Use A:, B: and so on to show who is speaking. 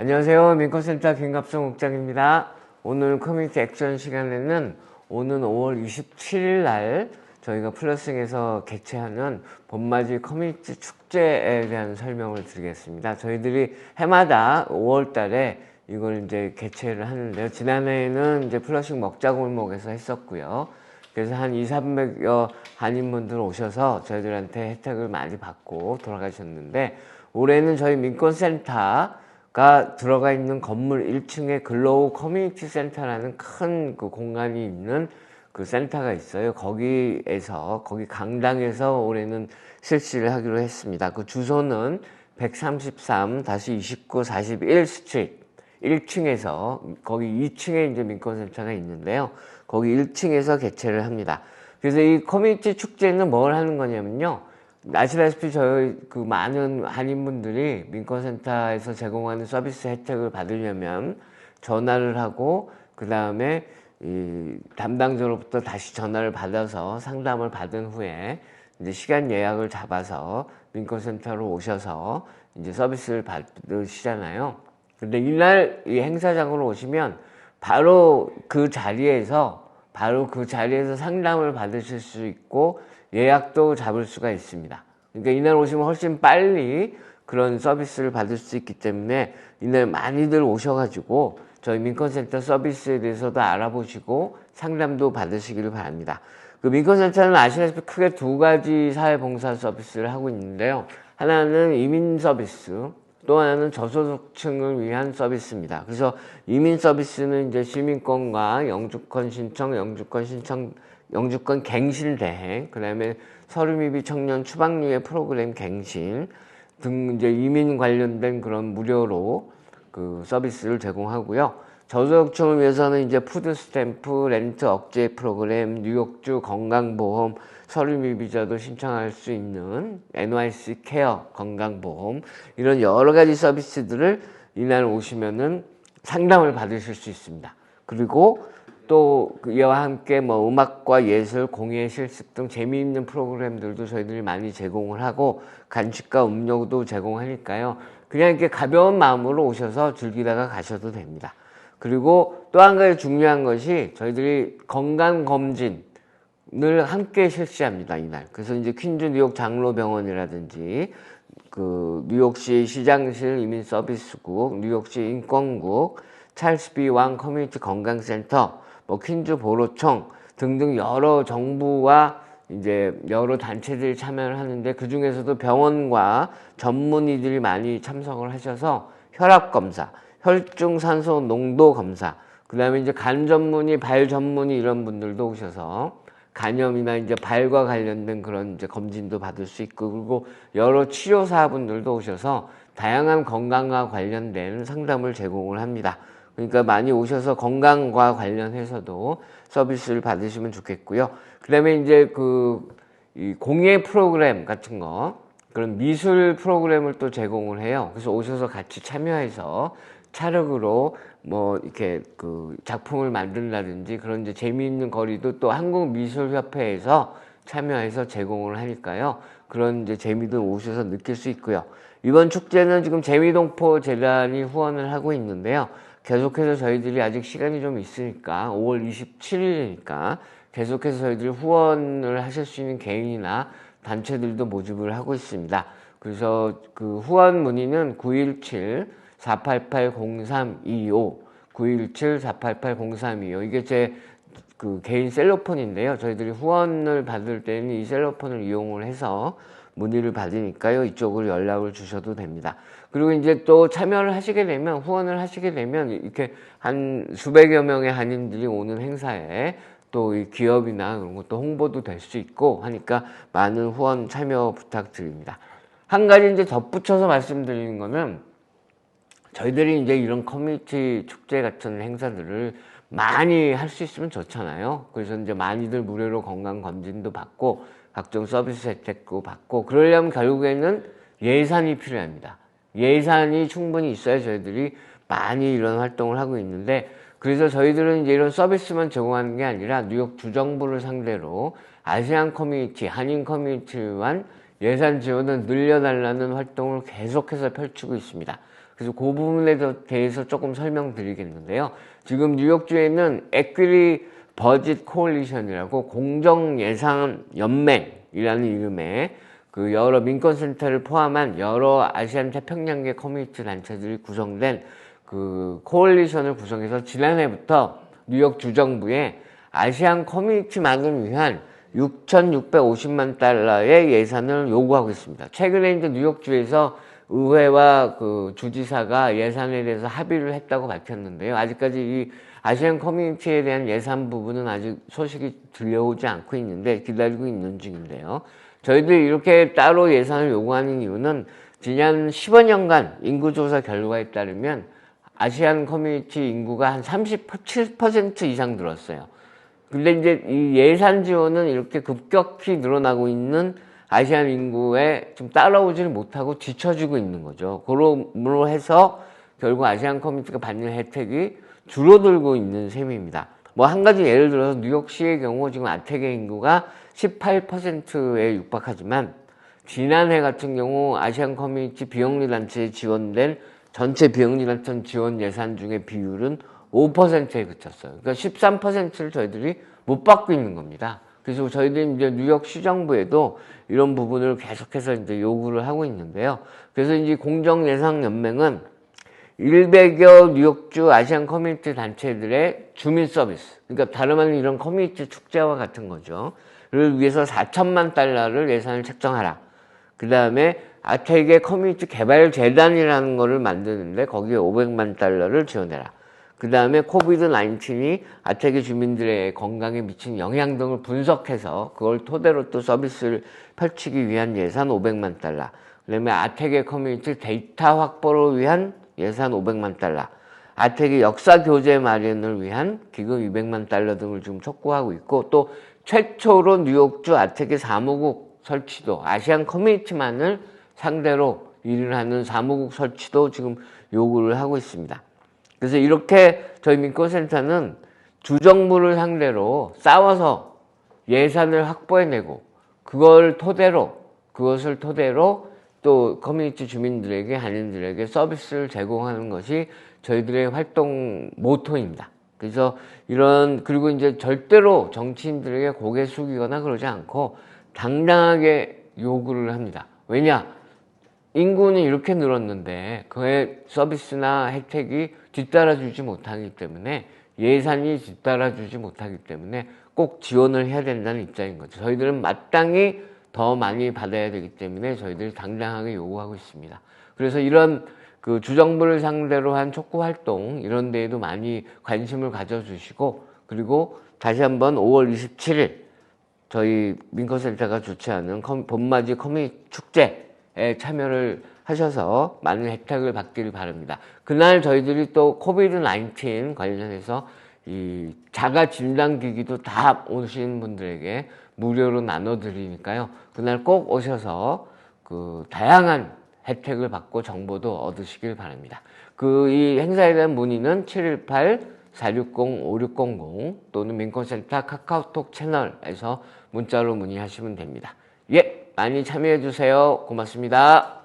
A: 안녕하세요. 민코센터 김갑성 국장입니다. 오늘 커뮤니티 액션 시간에는 오는 5월 27일 날 저희가 플러싱에서 개최하는 봄맞이 커뮤니티 축제에 대한 설명을 드리겠습니다. 저희들이 해마다 5월 달에 이걸 이제 개최를 하는데요. 지난해에는 이제 플러싱 먹자골목에서 했었고요. 그래서 한 2, 300여 한인분들 오셔서 저희들한테 혜택을 많이 받고 돌아가셨는데 올해는 저희 민권센터 가 들어가 있는 건물 1층에 글로우 커뮤니티 센터라는 큰 그 공간이 있는 그 센터가 있어요. 거기에서 거기 강당에서 올해는 실시를 하기로 했습니다. 그 주소는 133-29 41 스트리트 1층에서 거기 2층에 이제 민권 센터가 있는데요. 거기 1층에서 개최를 합니다. 그래서 이 커뮤니티 축제는 뭘 하는 거냐면요. 아시다시피 저희 그 많은 한인분들이 민권센터에서 제공하는 서비스 혜택을 받으려면 전화를 하고 그 다음에 이 담당자로부터 다시 전화를 받아서 상담을 받은 후에 이제 시간 예약을 잡아서 민권센터로 오셔서 이제 서비스를 받으시잖아요. 근데 이날 이 행사장으로 오시면 바로 그 자리에서 바로 그 자리에서 상담을 받으실 수 있고 예약도 잡을 수가 있습니다. 그러니까 이날 오시면 훨씬 빨리 그런 서비스를 받을 수 있기 때문에 이날 많이들 오셔가지고 저희 민컨센터 서비스에 대해서도 알아보시고 상담도 받으시기를 바랍니다. 그 민컨센터는 아시다시피 크게 두 가지 사회봉사 서비스를 하고 있는데요. 하나는 이민 서비스, 또 하나는 저소득층을 위한 서비스입니다. 그래서 이민 서비스는 이제 시민권과 영주권 신청, 영주권 신청, 영주권 갱신 대행, 그 다음에 서류미비 청년 추방류의 프로그램 갱신 등 이제 이민 관련된 그런 무료로 그 서비스를 제공하고요. 저소득층을 위해서는 이제 푸드 스탬프, 렌트 억제 프로그램, 뉴욕주 건강보험, 서류 미비자도 신청할 수 있는 NYC 케어 건강보험 이런 여러 가지 서비스들을 이날 오시면은 상담을 받으실 수 있습니다. 그리고 또 이와 함께 뭐 음악과 예술, 공예 실습 등 재미있는 프로그램들도 저희들이 많이 제공을 하고 간식과 음료도 제공하니까요. 그냥 이렇게 가벼운 마음으로 오셔서 즐기다가 가셔도 됩니다. 그리고 또 한 가지 중요한 것이 저희들이 건강검진 늘 함께 실시합니다 이날. 그래서 이제 퀸즈 뉴욕 장로병원이라든지 그 뉴욕시 시장실 이민 서비스국, 뉴욕시 인권국, 찰스 비왕 커뮤니티 건강센터, 뭐 퀸즈 보로청 등등 여러 정부와 이제 여러 단체들이 참여를 하는데 그 중에서도 병원과 전문의들이 많이 참석을 하셔서 혈압 검사, 혈중 산소 농도 검사, 그 다음에 이제 간 전문의, 발 전문의 이런 분들도 오셔서 간염이나 이제 발과 관련된 그런 이제 검진도 받을 수 있고 그리고 여러 치료사분들도 오셔서 다양한 건강과 관련된 상담을 제공을 합니다. 그러니까 많이 오셔서 건강과 관련해서도 서비스를 받으시면 좋겠고요. 그 다음에 이제 그 공예 프로그램 같은 거 그런 미술 프로그램을 또 제공을 해요. 그래서 오셔서 같이 참여해서 차력으로 뭐 이렇게 그 작품을 만든다든지 그런 이제 재미있는 거리도 또 한국 미술 협회에서 참여해서 제공을 하니까요. 그런 이제 재미도 오셔서 느낄 수 있고요. 이번 축제는 지금 재미동포 재단이 후원을 하고 있는데요. 계속해서 저희들이 아직 시간이 좀 있으니까 5월 27일이니까 계속해서 저희들이 후원을 하실 수 있는 개인이나 단체들도 모집을 하고 있습니다. 그래서 그 후원 문의는 917 488-0325 917-488-0325 이게 제 그 개인 셀로폰인데요. 저희들이 후원을 받을 때는 이 셀로폰을 이용을 해서 문의를 받으니까요. 이쪽으로 연락을 주셔도 됩니다. 그리고 이제 또 참여를 하시게 되면 후원을 하시게 되면 이렇게 한 수백여 명의 한인들이 오는 행사에 또 이 기업이나 그런 것도 홍보도 될 수 있고 하니까 많은 후원 참여 부탁드립니다. 한 가지 이제 덧붙여서 말씀드리는 거는 저희들이 이제 이런 커뮤니티 축제 같은 행사들을 많이 할 수 있으면 좋잖아요. 그래서 이제 많이들 무료로 건강 검진도 받고 각종 서비스 혜택도 받고 그러려면 결국에는 예산이 필요합니다. 예산이 충분히 있어야 저희들이 많이 이런 활동을 하고 있는데 그래서 저희들은 이제 이런 서비스만 제공하는 게 아니라 뉴욕 주정부를 상대로 아시안 커뮤니티, 한인 커뮤니티만 예산 지원을 늘려달라는 활동을 계속해서 펼치고 있습니다. 그래서 그 부분에 대해서 조금 설명드리겠는데요. 지금 뉴욕주에는 에퀴리 버짓 코올리션이라고 공정 예산 연맹이라는 이름의 그 여러 민권센터를 포함한 여러 아시안 태평양계 커뮤니티 단체들이 구성된 그 코올리션을 구성해서 지난해부터 뉴욕 주정부에 아시안 커뮤니티만을 위한 6,650만 달러의 예산을 요구하고 있습니다. 최근에 이제 뉴욕주에서 의회와 그 주지사가 예산에 대해서 합의를 했다고 밝혔는데요. 아직까지 이 아시안 커뮤니티에 대한 예산 부분은 아직 소식이 들려오지 않고 있는데 기다리고 있는 중인데요. 저희들이 이렇게 따로 예산을 요구하는 이유는 지난 15년간 인구조사 결과에 따르면 아시안 커뮤니티 인구가 한 37% 이상 늘었어요. 근데 이제 이 예산 지원은 이렇게 급격히 늘어나고 있는 아시안 인구에 좀 따라오지를 못하고 뒤처지고 있는 거죠. 그러므로 해서 결국 아시안 커뮤니티가 받는 혜택이 줄어들고 있는 셈입니다. 뭐 한 가지 예를 들어서 뉴욕시의 경우 지금 아태계 인구가 18%에 육박하지만 지난해 같은 경우 아시안 커뮤니티 비영리 단체에 지원된 전체 비영리 단체 지원 예산 중에 비율은 5%에 그쳤어요. 그러니까 13%를 저희들이 못 받고 있는 겁니다. 그래서 저희들이 이제 뉴욕 시정부에도 이런 부분을 계속해서 이제 요구를 하고 있는데요. 그래서 이제 공정예상연맹은 100여 뉴욕주 아시안 커뮤니티 단체들의 주민 서비스, 그러니까 다름 아닌 이런 커뮤니티 축제와 같은 거죠. 를 위해서 4천만 달러를 예산을 책정하라. 그 다음에 아텍의 커뮤니티 개발 재단이라는 거를 만드는데 거기에 500만 달러를 지원해라. 그 다음에 코비드 19이 아텍의 주민들의 건강에 미친 영향 등을 분석해서 그걸 토대로 또 서비스를 펼치기 위한 예산 500만 달러. 그 다음에 아텍의 커뮤니티 데이터 확보를 위한 예산 500만 달러. 아텍의 역사 교재 마련을 위한 기금 200만 달러 등을 지금 촉구하고 있고 또 최초로 뉴욕주 아텍의 사무국 설치도 아시안 커뮤니티만을 상대로 일을 하는 사무국 설치도 지금 요구를 하고 있습니다. 그래서 이렇게 저희 민권센터는 주정부를 상대로 싸워서 예산을 확보해내고 그걸 토대로 그것을 토대로 또 커뮤니티 주민들에게 한인들에게 서비스를 제공하는 것이 저희들의 활동 모토입니다. 그래서 이런 그리고 이제 절대로 정치인들에게 고개 숙이거나 그러지 않고 당당하게 요구를 합니다. 왜냐? 인구는 이렇게 늘었는데 그의 서비스나 혜택이 뒤따라주지 못하기 때문에 예산이 뒤따라주지 못하기 때문에 꼭 지원을 해야 된다는 입장인 거죠. 저희들은 마땅히 더 많이 받아야 되기 때문에 저희들이 당당하게 요구하고 있습니다. 그래서 이런 그 주정부를 상대로 한 촉구 활동 이런 데에도 많이 관심을 가져주시고 그리고 다시 한번 5월 27일 저희 민커센터가 주최하는 봄맞이 커뮤니티 축제에 참여를 하셔서 많은 혜택을 받기를 바랍니다. 그날 저희들이 또 코비드 19 관련해서 이 자가 진단 기기도 다 오신 분들에게 무료로 나눠드리니까요. 그날 꼭 오셔서 그 다양한 혜택을 받고 정보도 얻으시길 바랍니다. 그 이 행사에 대한 문의는 718-460-5600 또는 민권센터 카카오톡 채널에서 문자로 문의하시면 됩니다. 예, 많이 참여해 주세요. 고맙습니다.